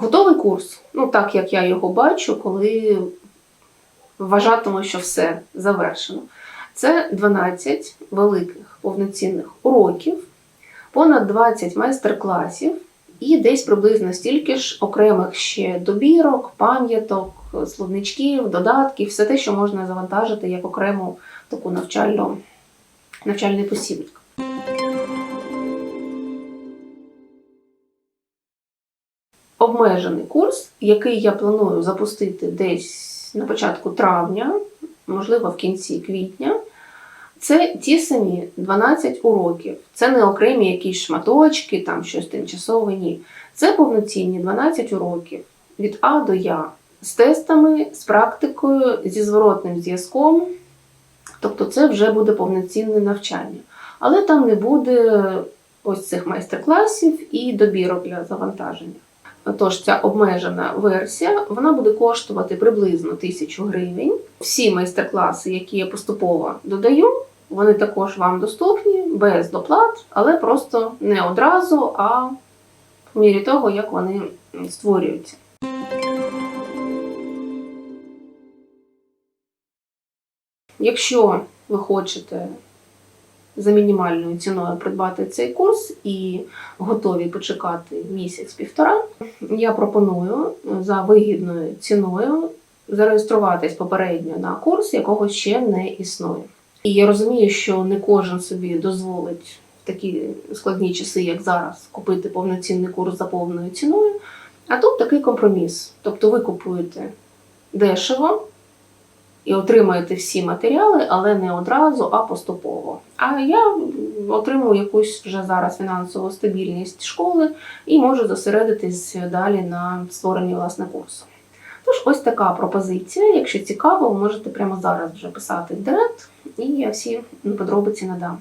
Готовий курс, ну так як я його бачу, коли вважатиму, що все завершено. Це 12 великих повноцінних уроків, понад 20 майстер-класів і десь приблизно стільки ж окремих ще добірок, пам'яток, словничків, додатків, все те, що можна завантажити як окрему таку навчальну, навчальний посібник. Обмежений курс, який я планую запустити десь на початку травня, можливо, в кінці квітня. Це ті самі 12 уроків. Це не окремі якісь шматочки, там щось тимчасове, ні. Це повноцінні 12 уроків від А до Я з тестами, з практикою, зі зворотним зв'язком. Тобто це вже буде повноцінне навчання. Але там не буде ось цих майстер-класів і добірок для завантаження. Тож ця обмежена версія вона буде коштувати приблизно 1000 гривень. Всі майстер-класи, які я поступово додаю, вони також вам доступні без доплат, але просто не одразу, а по мірі того, як вони створюються. Якщо ви хочете за мінімальною ціною придбати цей курс і готові почекати місяць-півтора, я пропоную за вигідною ціною зареєструватись попередньо на курс, якого ще не існує. І я розумію, що не кожен собі дозволить в такі складні часи, як зараз, купити повноцінний курс за повною ціною. А тут такий компроміс. Тобто ви купуєте дешево і отримаєте всі матеріали, але не одразу, а поступово. А я отримую якусь вже зараз фінансову стабільність школи і можу зосередитись далі на створенні власне курсу. Тож, ось така пропозиція. Якщо цікаво, ви можете прямо зараз вже писати в директ, і я всі подробиці надам.